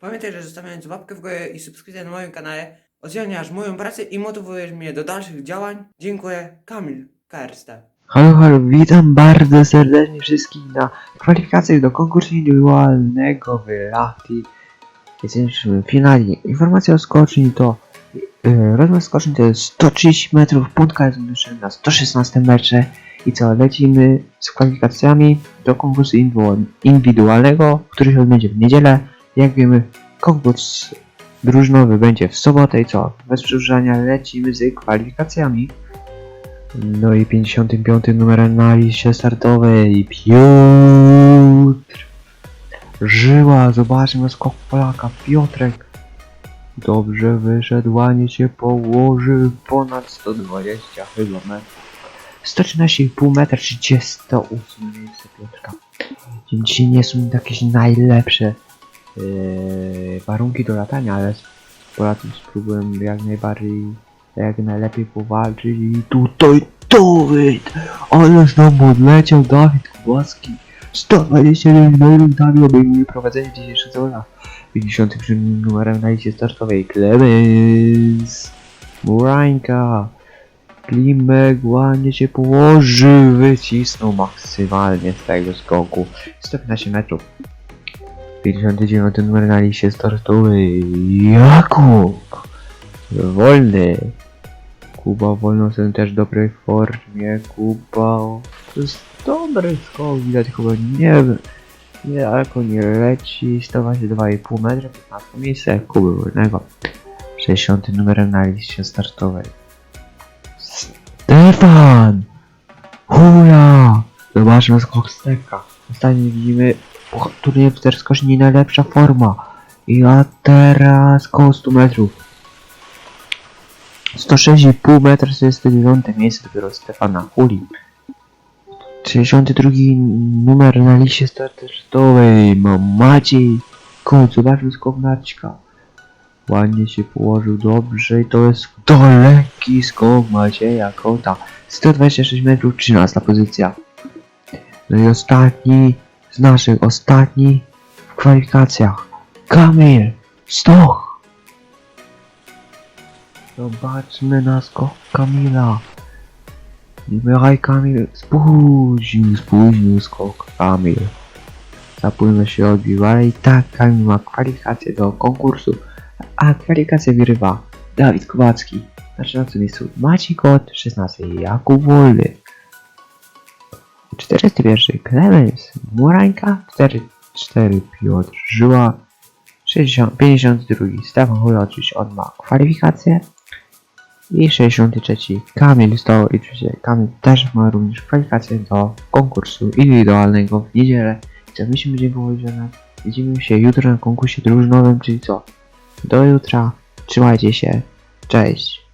Pamiętaj, że zostawiając łapkę w górę i subskrypcję na moim kanale odziełniasz moją pracę i motywujesz mnie do dalszych działań. Dziękuję. Kamil KRST. Halo, halo, witam bardzo serdecznie wszystkich na kwalifikacjach do konkursu indywidualnego w Lafti. Jesteśmy w finale. Informacja o skoczni to yy, rozmiar skoczni to jest 130 metrów, punkt jest na 116 metrze i co, lecimy z kwalifikacjami do konkursu indywidu- indywidualnego, który się odbędzie w niedzielę. Jak wiemy, konkurs drużynowy będzie w sobotę i co, bez przedłużania lecimy z kwalifikacjami. No i 55 numerem na liście startowej Piotr Żyła, zobaczmy skok Polaka. Piotrek Dobrze wyszedł, ładnie się położył. Ponad 120 chyba metrów 113,5 metra 38 miejsce Piotrka. Dzisiaj nie są jakieś najlepsze yy, warunki do latania, ale Polacy spróbują jak najbardziej jak najlepiej powalczyć i tutaj Dawid! Ale znowu odleciał Dawid Kubacki 129 metrów Dawid obejmuje prowadzenie dzisiejszego sezona 57 numerem na liście startowej. Clemens Murańka. Klimek ładnie się położył, wycisnął maksymalnie z tego skoku. 115 metrów 59 numer na liście startowej Jakub Wolny. Kuba wolno są też w dobrej formie. Kuba to jest dobry skok, widać chyba nie daleko nie leci. 122,5 metra, 15 miejsce Kuby Wolnego. 60 numerem na liście startowej. Stefan! Hula! Zobaczmy skok Stefka. Ostatnio widzimy też skoczni najlepsza forma. I a teraz koło 100 metrów. 106,5 metra 49 miejsce dopiero Stefana Huli. 62 numer na liście startowej ma Maciej Kot. Zobaczmy skok Maćka. Ładnie się położył dobrze i to jest daleki skok Macieja Kota. 126 metrów 13 pozycja. No i ostatni z naszych, ostatni w kwalifikacjach. Kamil Stoch. Zobaczmy na skok Kamila. Niechaj Kamil spóźnił, spóźnił skok Kamil. Za późno się odbił, ale i tak Kamil ma kwalifikację do konkursu. A kwalifikację wyrywa Dawid Kowacki. Na 13 miejscu Maciej Kot, 16 Jakub Wolny. 41 Klemens Murańka, 44 Piotr Żyła, 60, 52 Stefan Hula oczywiście on ma kwalifikację i 63 Kamil Stoł i oczywiście Kamil też ma również kwalifikację do konkursu indywidualnego w niedzielę. Co my się będziemy powiedzieć, widzimy się jutro na konkursie drużynowym, czyli co? Do jutra, trzymajcie się, cześć!